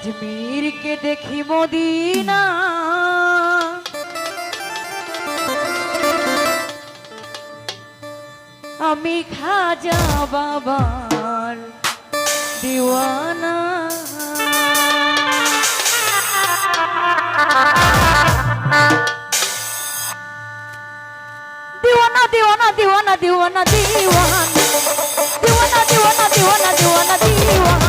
আজমীরকে দেখি মদিনা আমি খাজা বাবার দিওয়ানা দিওয়ানা দিওয়ানা দিওয়ানা দিওয়ানা দিওয়ানা দিওয়ানা দিওয়ানা দিওয়ানা দিওয়ানা দিওয়ানা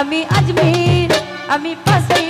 আমি আজমির আমি পাসির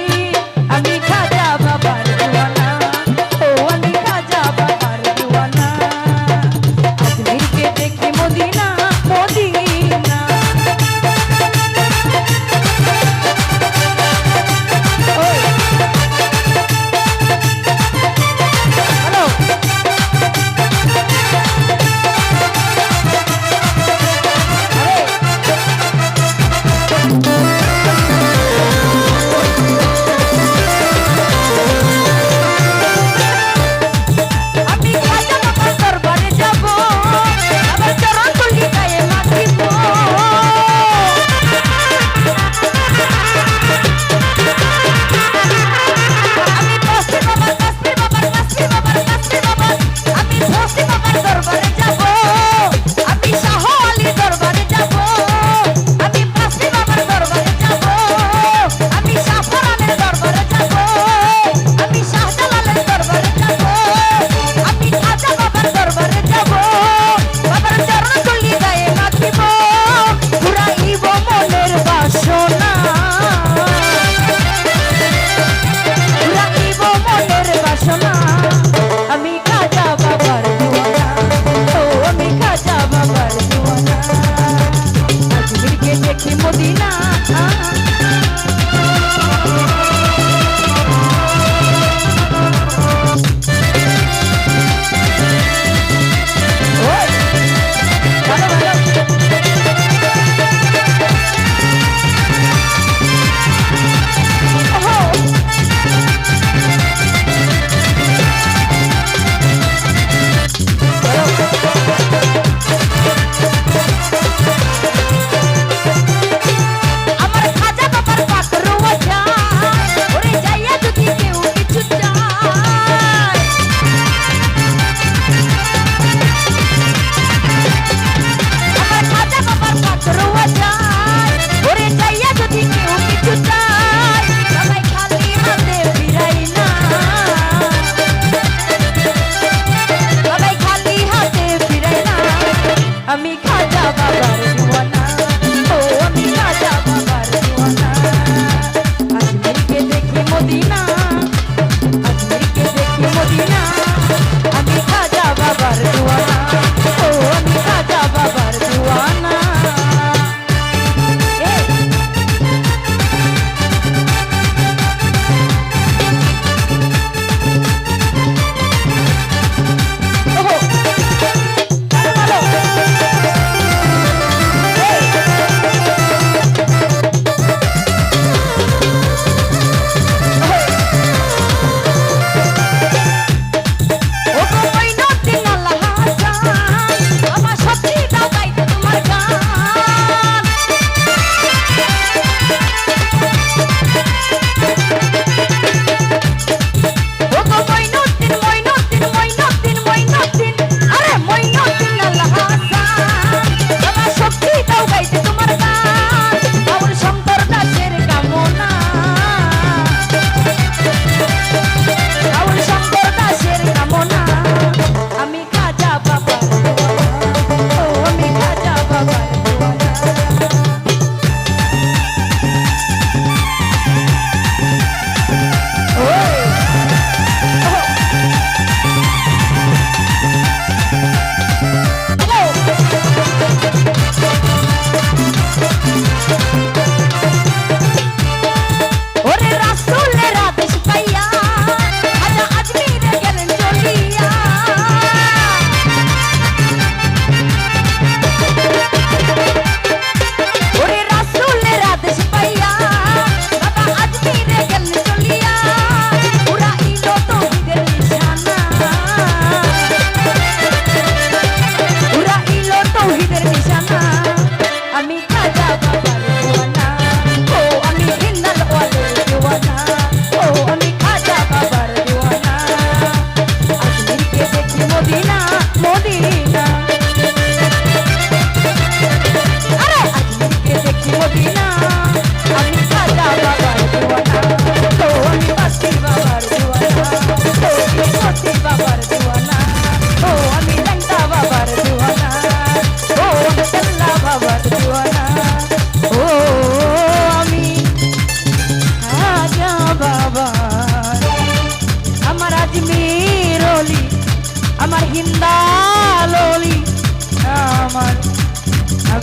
魔力。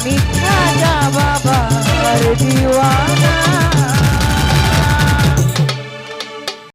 আমার আমি খাজা বাবার দিওয়ানা